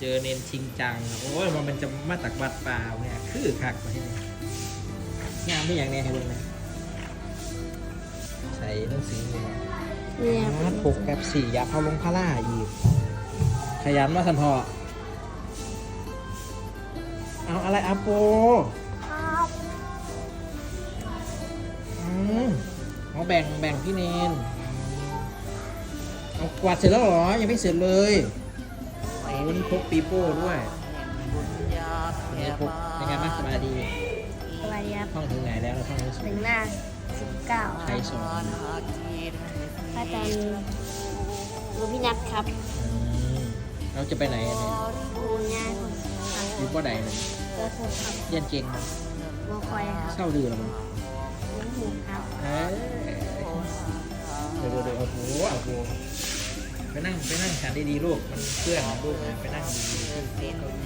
เจอเนนชิงจัง โอ้ยว่ามันจะมาตักบัดเปล่าเนี่ยคือคักมาที่นี่งามไม่อย่างเนี้ให้ดูนะใส่หนังสือเลยเนี่ยนะปกแบบสี่ยาพาลงพาร่าอีก ขยันมาสันพอเอาอะไรอาโปครับอืมเอาแบ่งแบ่งพี่เนน เอากวาดเสร็จแล้วเหรอ ยังไม่เสร็จเลยโอ้ วันนี้พกปีโป้ด้วยวันนี้พกยังไงบ้างสบายดีสวัสดีครับท่องถึงไหนแล้วเราท่องถึงถึงหน้าสิบเก้าใครสอนอาจารย์รูพี่นัทครับอืมเราจะไปไหนอะเนี่ยครูง่ายคนครับอยู่ป้อใดเนี่ยก็คงครับเรียนเก่งมั้ยโมคอยครับเศร้าดื้อหรอมั้งน้องหมูครับเอ้ยเดี๋ยวเดี๋ยวเดี๋ยวโอ้โหโอ้โห ไปนั่งไปนั่งฉันดีๆลูกมันเพื่อนลูกนะไปนั่งดีๆ